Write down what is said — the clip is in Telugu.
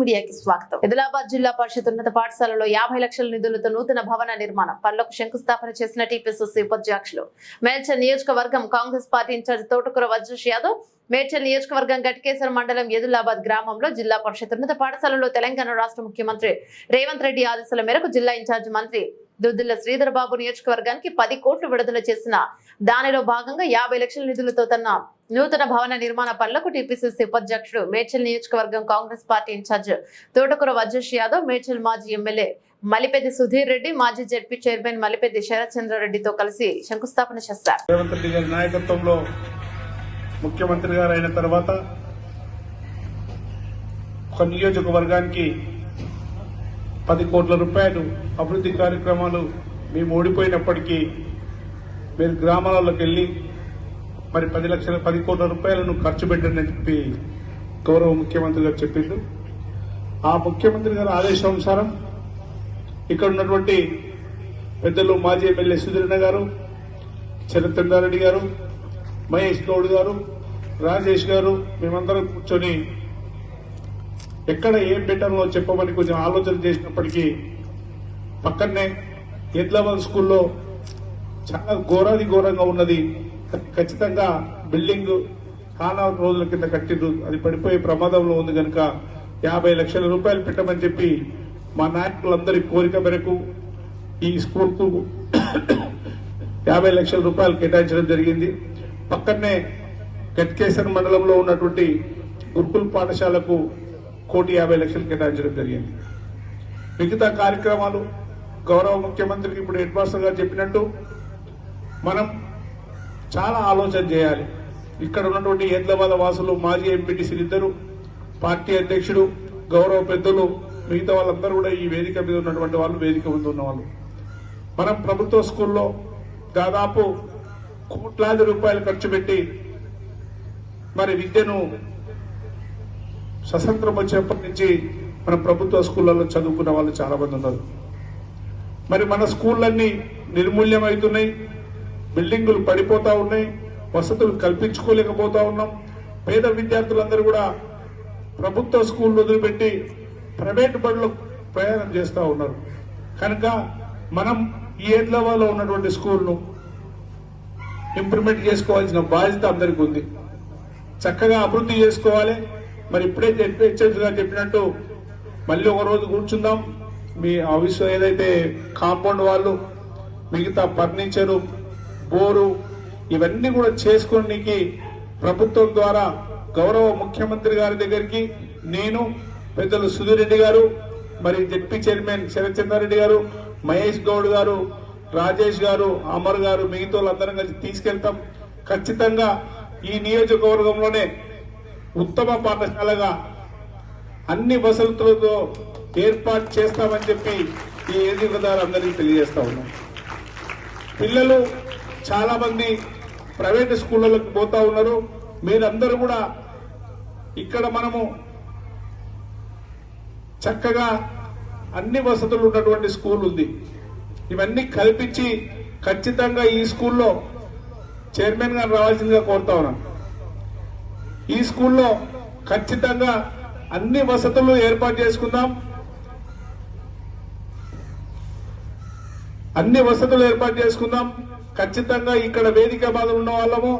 మీడియాకి స్వాగతం. ఆదిలాబాద్ జిల్లా పరిషత్ ఉన్నత పాఠశాలలో యాభై లక్షల నిధులతో నూతన భవన నిర్మాణం పనులకు శంకుస్థాపన చేసిన టీపీసీసీ ఉపాధ్యక్షులు. మేడ్చల్ నియోజకవర్గం కాంగ్రెస్ పార్టీ ఇన్ఛార్జ్ తోటకూర వజ్రేష్ యాదవ్ మేడ్చల్ నియోజకవర్గం గట్కేశ్వర మండలం ఎదులాబాద్ గ్రామంలో జిల్లా పరిషత్ ఉన్నత పాఠశాలలో తెలంగాణ రాష్ట్ర ముఖ్యమంత్రి రేవంత్ రెడ్డి ఆదేశాల మేరకు జిల్లా ఇన్ఛార్జ్ మంత్రి దుద్దుల శ్రీధర్ బాబు నియోజకవర్గానికి పది కోట్లు విడుదల చేసిన దానిలో భాగంగా యాభై లక్షల నిధులతో తన నూతన భవన నిర్మాణ పనులకు టీపీసీసీ ఉపాధ్యక్షుడు మేడ్చల్ నియోజకవర్గం కాంగ్రెస్ పార్టీ ఇన్ఛార్జ్ తోటకూర వజేష్ యాదవ్ మేడ్చల్ మాజీ ఎమ్మెల్యే మలిపెద్ది సుధీర్ రెడ్డి మాజీ జడ్పీ చైర్మన్ మలిపెద్ది శరత్ చంద్రారెడ్డితో కలిసి శంకుస్థాపన చేస్తారు. రేవంత్ రెడ్డి గారి నాయకత్వంలో ముఖ్యమంత్రి గారు అయిన తర్వాత ఒక నియోజకవర్గానికి పది కోట్ల రూపాయలు అభివృద్ధి కార్యక్రమాలు మేము ఓడిపోయినప్పటికీ మీరు గ్రామాలలోకి వెళ్ళి మరి పది లక్షల పది కోట్ల రూపాయలను ఖర్చు పెట్టండి చెప్పి గౌరవ ముఖ్యమంత్రి గారు చెప్పిండు. ఆ ముఖ్యమంత్రి గారి ఆదేశానుసారం ఇక్కడ ఉన్నటువంటి పెద్దలు మాజీ ఎమ్మెల్యే సుధీరణ గారు చరిత్రారెడ్డి గారు మహేష్ గౌడ్ గారు రాజేష్ గారు మేమందరం కూర్చొని ఎక్కడ ఏం పెట్టాలో చెప్పమని కొంచెం ఆలోచన చేసినప్పటికీ పక్కనే ఎద్లాబాద్ స్కూల్లో చాలా ఘోరాది ఘోరంగా ఉన్నది. ఖచ్చితంగా బిల్డింగ్ చాలా రోజుల కింద కట్టిండ్రు అది పడిపోయే ప్రమాదంలో ఉంది కనుక యాభై లక్షల రూపాయలు పెట్టమని చెప్పి మా నాయకులందరి కోరిక మేరకు ఈ స్కూల్కు యాభై లక్షల రూపాయలు కేటాయించడం జరిగింది. పక్కనే గట్కేశ్వర మండలంలో ఉన్నటువంటి గురుకుల్ పాఠశాలకు కోటి యాభై లక్షలు కేటాయించడం జరిగింది. మిగతా కార్యక్రమాలు గౌరవ ముఖ్యమంత్రికి ఇప్పుడు హెడ్ మాస్టర్ గారు చెప్పినట్టు మనం చాలా ఆలోచన చేయాలి. ఇక్కడ ఉన్నటువంటి హైదరాబాద్ వాసులు మాజీ ఎంపీటీసీలు ఇద్దరు పార్టీ అధ్యక్షుడు గౌరవ పెద్దలు మిగతా వాళ్ళందరూ కూడా ఈ వేదిక మీద ఉన్నటువంటి వాళ్ళు వేదిక ముందు ఉన్న వాళ్ళు. మనం ప్రభుత్వ స్కూల్లో దాదాపు కోట్లాది రూపాయలు ఖర్చు పెట్టి మరి విద్యను స్వతంత్రం వచ్చేప్పటి నుంచి మన ప్రభుత్వ స్కూళ్ళలో చదువుకున్న వాళ్ళు చాలా మంది ఉన్నారు. మరి మన స్కూళ్ళన్నీ నిర్మూల్యం అవుతున్నాయి బిల్డింగులు పడిపోతా ఉన్నాయి వసతులు కల్పించుకోలేకపోతా ఉన్నాం. పేద విద్యార్థులందరూ కూడా ప్రభుత్వ స్కూల్ వదిలిపెట్టి ప్రైవేట్ బడులు ప్రయాణం చేస్తూ ఉన్నారు. కనుక మనం ఈ ఏడ్లవాలో ఉన్నటువంటి స్కూల్ను ఇంప్రూవ్మెంట్ చేసుకోవాల్సిన బాధ్యత అందరికీ ఉంది. చక్కగా అభివృద్ధి చేసుకోవాలి. మరి ఇప్పుడే హెచ్ఎస్ చెప్పినట్టు మళ్ళీ ఒక రోజు కూర్చుందాం. మీ ఆఫీస్ ఏదైతే కాంపౌండ్ వాళ్ళు మిగతా ఫర్నిచరు బోరు ఇవన్నీ కూడా చేసుకోనికి ప్రభుత్వం ద్వారా గౌరవ ముఖ్యమంత్రి గారి దగ్గరికి నేను పెద్దలు సుధీర్ రెడ్డి గారు మరి జడ్పీ చైర్మన్ శరత్చంద్రారెడ్డి గారు మహేష్ గౌడ్ గారు రాజేష్ గారు అమర్ గారు మిగతా వాళ్ళందరం కలిసి తీసుకెళ్తాం. ఖచ్చితంగా ఈ నియోజకవర్గంలోనే ఉత్తమ పాఠశాలగా అన్ని వసతులతో ఏర్పాటు చేస్తామని చెప్పి ఈ వేదిక ద్వారా అందరికీ తెలియజేస్తా ఉన్నాం. పిల్లలు చాలా మంది ప్రైవేట్ స్కూళ్ళకి పోతా ఉన్నారు. మీరందరూ కూడా ఇక్కడ మనము చక్కగా అన్ని వసతులు ఉన్నటువంటి స్కూల్ ఉంది. ఇవన్నీ కల్పించి ఖచ్చితంగా ఈ స్కూల్లో చైర్మన్ గారు రావాల్సిందిగా కోరుతా ఉన్నాను ఈ స్కూల్లో ఖచ్చితంగా అన్ని వసతులు ఏర్పాటు చేసుకుందాం. అన్ని వసతులు ఏర్పాటు చేసుకుందాం. ఖచ్చితంగా ఇక్కడ వేదిక బాధ ఉన్న వాళ్ళము.